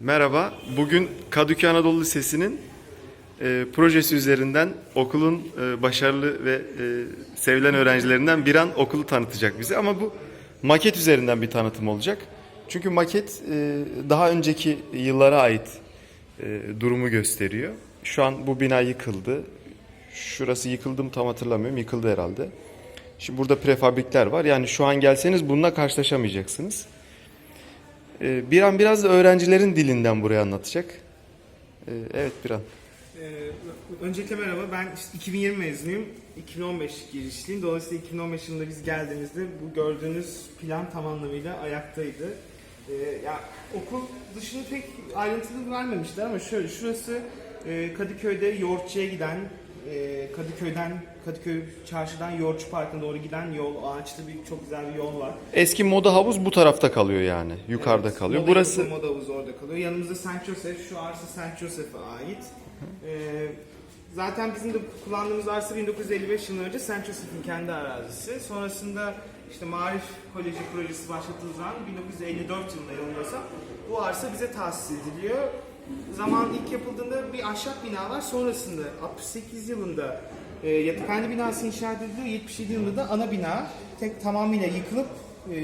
Merhaba. Bugün Kadıköy Anadolu Lisesi'nin e, projesi üzerinden okulun e, başarılı ve e, sevilen öğrencilerinden bir an okulu tanıtacak bize. Ama bu maket üzerinden bir tanıtım olacak. Çünkü maket e, daha önceki yıllara ait e, durumu gösteriyor. Şu an bu bina yıkıldı. Şurası yıkıldı mı tam hatırlamıyorum. Yıkıldı herhalde. Şimdi burada prefabrikler var. Yani şu an gelseniz bununla karşılaşamayacaksınız. Ee, bir an biraz da öğrencilerin dilinden buraya anlatacak. Ee, evet bir an. Ee, öncelikle merhaba. Ben işte 2020 mezunuyum. 2015 girişliyim. Dolayısıyla 2015 yılında biz geldiğimizde bu gördüğünüz plan tam anlamıyla ayaktaydı. Ee, ya okul dışını pek ayrıntılı vermemişler ama şöyle şurası e, Kadıköy'de Yoğurtçu'ya giden e, Kadıköy'den Kadıköy çarşıdan Yoğurtçu Parkı'na doğru giden yol ağaçlı bir çok güzel bir yol var. Eski moda havuz bu tarafta kalıyor yani. Yukarıda Evet, kalıyor. Moda Burası Yapı, Moda havuzu orada kalıyor. Yanımızda Saint Joseph. Şu arsa Saint Joseph'e ait. Ee, zaten bizim de kullandığımız arsa 1955 yıl önce Saint Joseph'in kendi arazisi. Sonrasında işte Marif Koleji projesi başlatıldığı zaman 1954 yılında yanılmıyorsam bu arsa bize tahsis ediliyor. Zaman ilk yapıldığında bir ahşap bina var. Sonrasında 68 yılında e, yatıkhane binası inşa ediliyor. 77 yılında da ana bina tek tamamıyla yıkılıp e,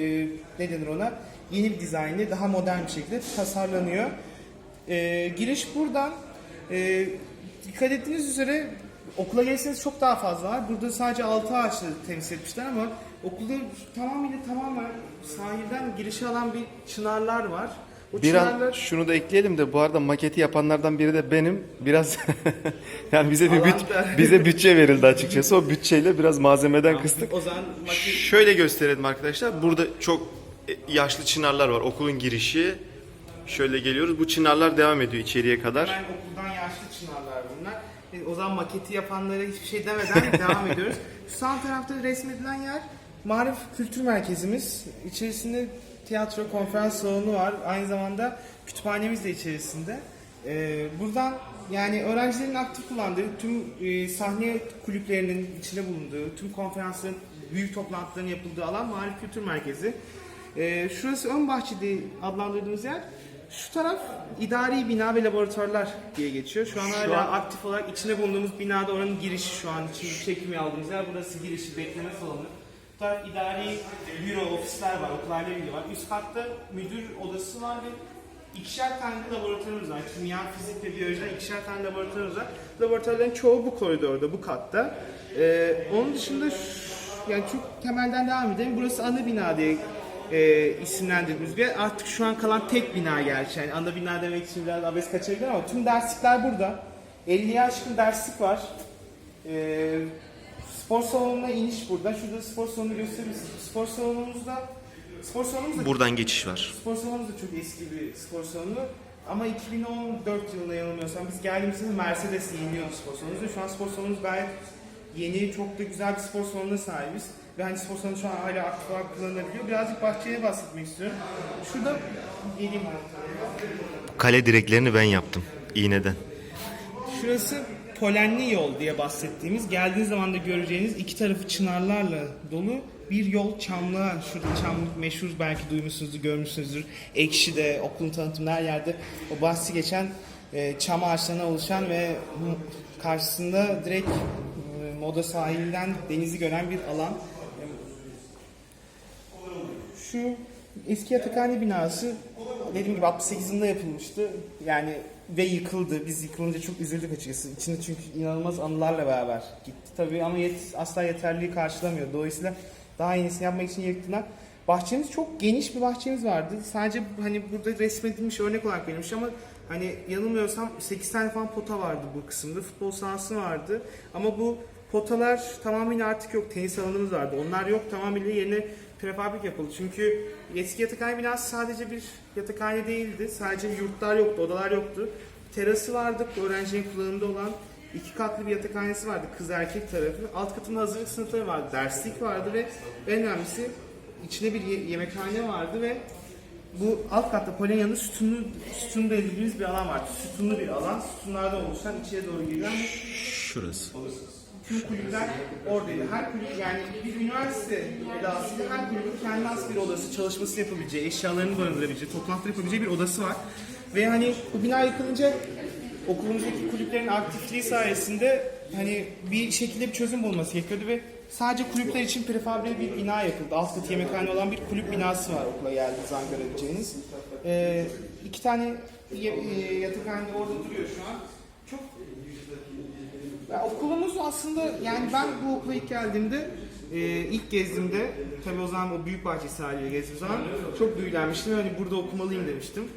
ne denir ona yeni bir dizaynla daha modern bir şekilde tasarlanıyor. E, giriş buradan. E, dikkat ettiğiniz üzere okula gelirseniz çok daha fazla var. Burada sadece altı ağaçla temsil etmişler ama okulda tamamıyla tamamen sahilden girişi alan bir çınarlar var. O bir an şunu da ekleyelim de bu arada maketi yapanlardan biri de benim. Biraz yani bize bir büt, Alan- bize bütçe verildi açıkçası. O bütçeyle biraz malzemeden kıstık. o zaman maket Şöyle gösterelim arkadaşlar. Burada çok e, yaşlı çınarlar var. Okulun girişi. Şöyle geliyoruz. Bu çınarlar devam ediyor içeriye kadar. Hemen okuldan yaşlı çınarlar bunlar. E, O zaman maketi yapanlara hiçbir şey demeden devam ediyoruz. Şu sağ tarafta resmedilen yer Marif Kültür Merkezimiz. İçerisinde tiyatro, konferans salonu var. Aynı zamanda kütüphanemiz de içerisinde. E, buradan yani öğrencilerin aktif kullandığı tüm e, sahne kulüplerinin içinde bulunduğu, tüm konferansların, büyük toplantıların yapıldığı alan Marif Kültür Merkezi. E, şurası ön bahçede adlandırdığımız yer. Şu taraf idari bina ve laboratuvarlar diye geçiyor. Şu an hala an- aktif olarak içinde bulunduğumuz binada oranın girişi şu an için çekimi aldığımız yer. Burası girişi, bekleme salonu. Taraf idari büro, ofisler var, okullarla ilgili var. Üst katta müdür odası var ve ikişer tane laboratuvarımız var. Kimya, fizik ve biyolojiden ikişer tane laboratuvarımız var. Laboratuvarların çoğu bu koridorda, bu katta. Ee, onun dışında yani çok temelden devam edelim. Burası ana bina diye e, isimlendirdiğimiz bir. Artık şu an kalan tek bina gerçi. Yani ana bina demek için biraz abes kaçabilir ama tüm derslikler burada. 50'ye aşkın derslik var. E, spor salonuna iniş burada. Şurada spor salonu gösterebilirsiniz. Spor salonumuzda spor salonumuz da Buradan geçiş var. Spor salonumuz da çok eski bir spor salonu. Ama 2014 yılında yanılmıyorsam biz geldiğimizde Mercedes yeniyordu spor salonumuz ve şu an spor salonumuz gayet yeni, çok da güzel bir spor salonuna sahibiz. Ve hani spor salonu şu an hala aktif olarak kullanılabiliyor. Birazcık bahçeye bahsetmek istiyorum. Şurada geleyim ben. Kale direklerini ben yaptım. iğneden. Şurası polenli yol diye bahsettiğimiz, geldiğiniz zaman da göreceğiniz iki tarafı çınarlarla dolu bir yol çamlığa. Şurada çamlık meşhur belki duymuşsunuzdur, görmüşsünüzdür. Ekşi'de, okulun tanıtımında her yerde o bahsi geçen e, çam ağaçlarına oluşan ve karşısında direkt e, moda sahilden denizi gören bir alan. Şu eski yatakhane binası dediğim gibi 68 yılında yapılmıştı. Yani ve yıkıldı. Biz yıkılınca çok üzüldük açıkçası. İçinde çünkü inanılmaz anılarla beraber gitti tabii ama yet, asla yeterliliği karşılamıyor. Dolayısıyla daha iyisini yapmak için yıktılar. Bahçemiz çok geniş bir bahçemiz vardı. Sadece hani burada resmedilmiş örnek olarak verilmiş ama hani yanılmıyorsam 8 tane falan pota vardı bu kısımda. Futbol sahası vardı. Ama bu potalar tamamıyla artık yok. Tenis alanımız vardı. Onlar yok. Tamamıyla yerine prefabrik yapıldı. Çünkü eski yatakhane binası sadece bir yatakhane değildi. Sadece yurtlar yoktu, odalar yoktu. Terası vardı, öğrencinin kullanımında olan iki katlı bir yatakhanesi vardı kız erkek tarafı. Alt katında hazırlık sınıfları vardı, derslik vardı ve en önemlisi içinde bir ye- yemekhane vardı ve bu alt katta Polonya'nın sütunlu, sütunlu dediğimiz bir alan vardı. Sütunlu bir alan, sütunlardan oluşan içeri doğru girilen bir Şurası. Tüm kulüpler oradaydı. Her kulüp yani bir üniversite edasıyla her kulübün kendine has bir odası, çalışması yapabileceği, eşyalarını barındırabileceği, toplantı yapabileceği bir odası var. Ve hani bu bina yıkılınca okulumuzdaki kulüplerin aktifliği sayesinde hani bir şekilde bir çözüm bulması gerekiyordu ve sadece kulüpler için prefabrike bir bina yapıldı. Alt katı yemekhane olan bir kulüp binası var okula geldiğiniz zaman görebileceğiniz. Ee, iki tane e, yatakhane orada duruyor şu an. Ya okulumuz aslında yani ben bu okula ilk geldiğimde e, ilk gezdiğimde tabii o zaman o büyük bahçesi haliyle gezdiğim zaman çok büyülenmiştim hani burada okumalıyım demiştim.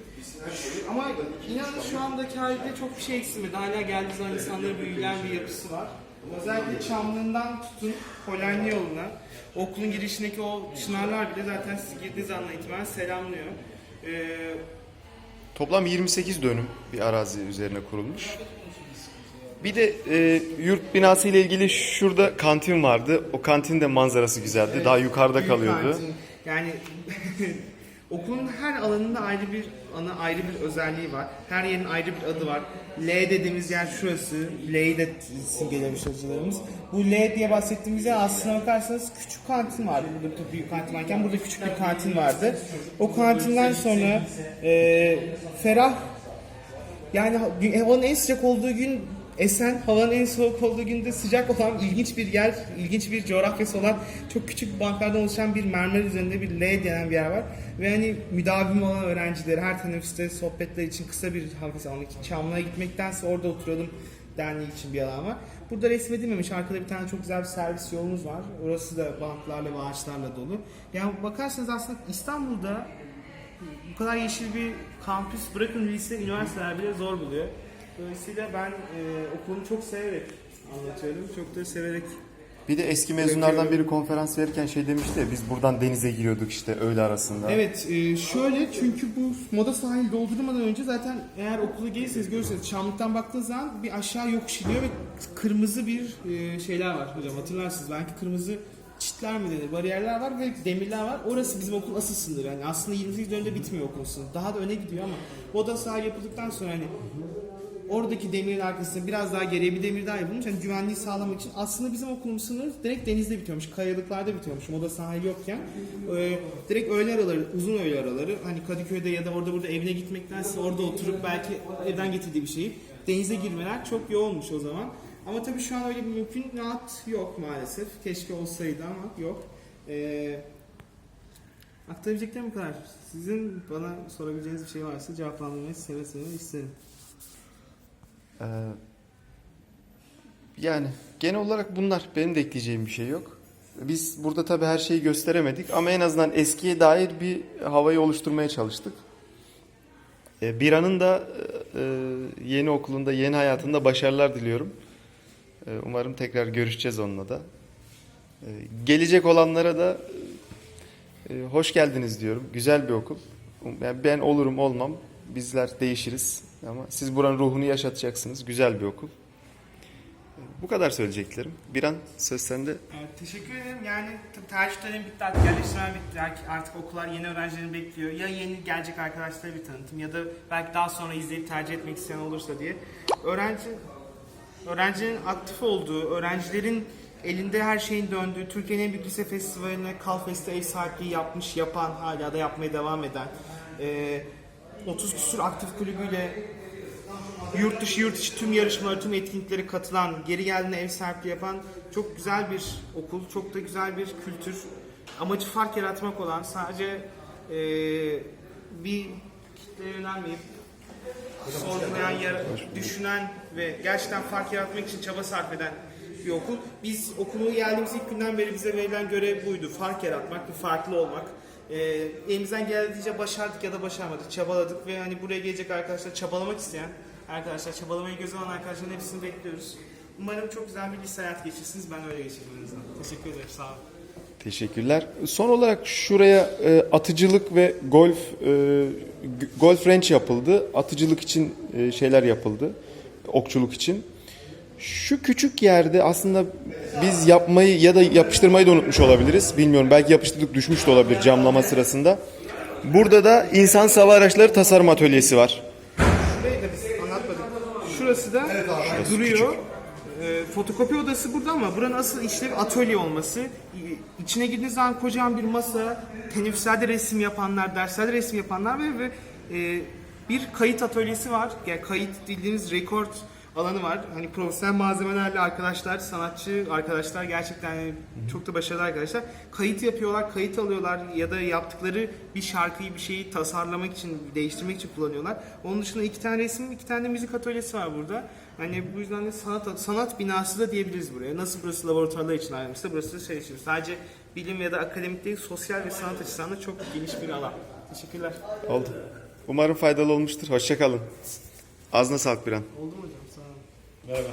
Ama inanın şu andaki halde çok bir şey eksilmedi. Hala geldiği zaman insanların büyülen bir yapısı var. Özellikle Çamlı'ndan tutun Polenli yoluna okulun girişindeki o çınarlar bile zaten siz girdiğiniz andan itibaren selamlıyor. Ee, Toplam 28 dönüm bir arazi üzerine kurulmuş. Bir de e, yurt binası ile ilgili şurada kantin vardı. O kantin de manzarası güzeldi. Daha yukarıda Büyük kalıyordu. kantin. Yani okulun her alanında ayrı bir ana ayrı bir özelliği var. Her yerin ayrı bir adı var. L dediğimiz yer şurası. L'yi de simgelemiş hocalarımız. Bu L diye bahsettiğimiz yer aslına bakarsanız küçük kantin vardı. Burada bir büyük kantin varken burada küçük bir kantin vardı. O kantinden sonra e, ferah yani ha- havanın en sıcak olduğu gün esen, havanın en soğuk olduğu günde sıcak olan ilginç bir yer, ilginç bir coğrafyası olan çok küçük banklardan oluşan bir mermer üzerinde bir L denen bir yer var. Ve hani müdavim olan öğrencileri her teneffüste sohbetler için kısa bir hafif almak için Çamlı'ya gitmektense orada oturalım derneği için bir alan var. Burada resmedilmemiş. Arkada bir tane çok güzel bir servis yolumuz var. Orası da banklarla ve ağaçlarla dolu. Yani bakarsanız aslında İstanbul'da bu kadar yeşil bir kampüs bırakın lise, üniversiteler bile zor buluyor. Dolayısıyla ben e, okulumu çok severek anlatıyorum. Çok da severek Bir de eski mezunlardan biri konferans verirken şey demişti ya biz buradan denize giriyorduk işte öğle arasında. Evet, e, şöyle çünkü bu moda sahil doldurmadan önce zaten eğer okula gelirseniz görürseniz Çamlık'tan baktığınız zaman bir aşağı yokuş iniyor ve kırmızı bir e, şeyler var hocam hatırlarsınız belki kırmızı çitler mi denir, bariyerler var ve demirler var. Orası bizim okulun asıl sınırı. Yani aslında 28 dönemde bitmiyor okul sınırı. Daha da öne gidiyor ama moda sahil yapıldıktan sonra hani oradaki demirin arkasında biraz daha geriye bir demir daha yapılmış. Yani güvenliği sağlamak için aslında bizim okulun sınırı direkt denizde bitiyormuş. Kayalıklarda bitiyormuş. Moda sahil yokken. Ee, direkt öğle araları, uzun öğle araları. Hani Kadıköy'de ya da orada burada evine gitmektense orada oturup belki evden getirdiği bir şeyi denize girmeler çok yoğunmuş o zaman. Ama tabii şu an öyle bir mümkünat yok maalesef. Keşke olsaydı ama yok. Ee, aktarabileceklerim bu kadar. Sizin bana sorabileceğiniz bir şey varsa cevaplandırmayı seve seve isterim. Ee, yani genel olarak bunlar. Benim de ekleyeceğim bir şey yok. Biz burada tabii her şeyi gösteremedik ama en azından eskiye dair bir havayı oluşturmaya çalıştık. Ee, Bira'nın da e, yeni okulunda, yeni hayatında başarılar diliyorum. Ee, Umarım tekrar görüşeceğiz onunla da. Ee, Gelecek olanlara da e, hoş geldiniz diyorum. Güzel bir okul. Yani ben olurum olmam. Bizler değişiriz. Ama siz buranın ruhunu yaşatacaksınız. Güzel bir okul. Bu kadar söyleyeceklerim. Bir an söz sende. Evet, teşekkür ederim. Yani tercih dönemi bitti artık yerleştirme bitti. Artık- okullar yeni öğrencilerini bekliyor. Ya yeni gelecek arkadaşlara bir tanıtım ya da belki daha sonra izleyip tercih etmek isteyen olursa diye. Öğrenci öğrencinin aktif olduğu, öğrencilerin elinde her şeyin döndüğü, Türkiye'nin en büyük lise festivaline Kalfest'e ev sahipliği yapmış, yapan, hala da yapmaya devam eden, eee, 30 küsur aktif kulübüyle yurt dışı yurt içi tüm yarışmalara, tüm etkinliklere katılan, geri geldiğinde ev sahipliği yapan çok güzel bir okul, çok da güzel bir kültür. Amacı fark yaratmak olan, sadece eee, bir kitleye yönelmeyip sorgulayan, düşünen ve gerçekten fark yaratmak için çaba sarf eden bir okul. Biz okulu geldiğimiz ilk günden beri bize verilen görev buydu. Fark yaratmak, bir farklı olmak. Ee, elimizden geldiğince başardık ya da başarmadık, çabaladık ve hani buraya gelecek arkadaşlar, çabalamak isteyen arkadaşlar, çabalamayı göze alan arkadaşların hepsini bekliyoruz. Umarım çok güzel bir lise hayat geçirsiniz. Ben öyle geçirdim en azından. Teşekkür ederim, sağ olun. Teşekkürler. Son olarak şuraya e, atıcılık ve golf e, golf range yapıldı. Atıcılık için e, şeyler yapıldı. Okçuluk için. Şu küçük yerde aslında biz yapmayı ya da yapıştırmayı da unutmuş olabiliriz. Bilmiyorum. Belki yapıştırdık düşmüş de olabilir camlama sırasında. Burada da insan hava araçları tasarım atölyesi var. Şurayı da biz anlatmadık. Şurası da duruyor. Ee, fotokopi odası burada ama buranın asıl işlevi atölye olması. İ- İçine girdiğiniz zaman kocaman bir masa, teneffüslerde resim yapanlar, derslerde resim yapanlar ve, ve e, Bir kayıt atölyesi var. Yani kayıt bildiğiniz rekord alanı var. Hani profesyonel malzemelerle arkadaşlar, sanatçı arkadaşlar gerçekten çok da başarılı arkadaşlar. Kayıt yapıyorlar, kayıt alıyorlar ya da yaptıkları bir şarkıyı, bir şeyi tasarlamak için, değiştirmek için kullanıyorlar. Onun dışında iki tane resim, iki tane de müzik atölyesi var burada. Hani bu yüzden de sanat sanat binası da diyebiliriz buraya. Nasıl burası laboratuvarlar için ayrılmışsa burası da şey için. Sadece bilim ya da akademik değil, sosyal ve sanat açısından da çok geniş bir alan. Teşekkürler. Oldu. Umarım faydalı olmuştur. Hoşçakalın. Ağzına sağlık bir an. Oldu mu hocam? Sağ olun. Merhaba.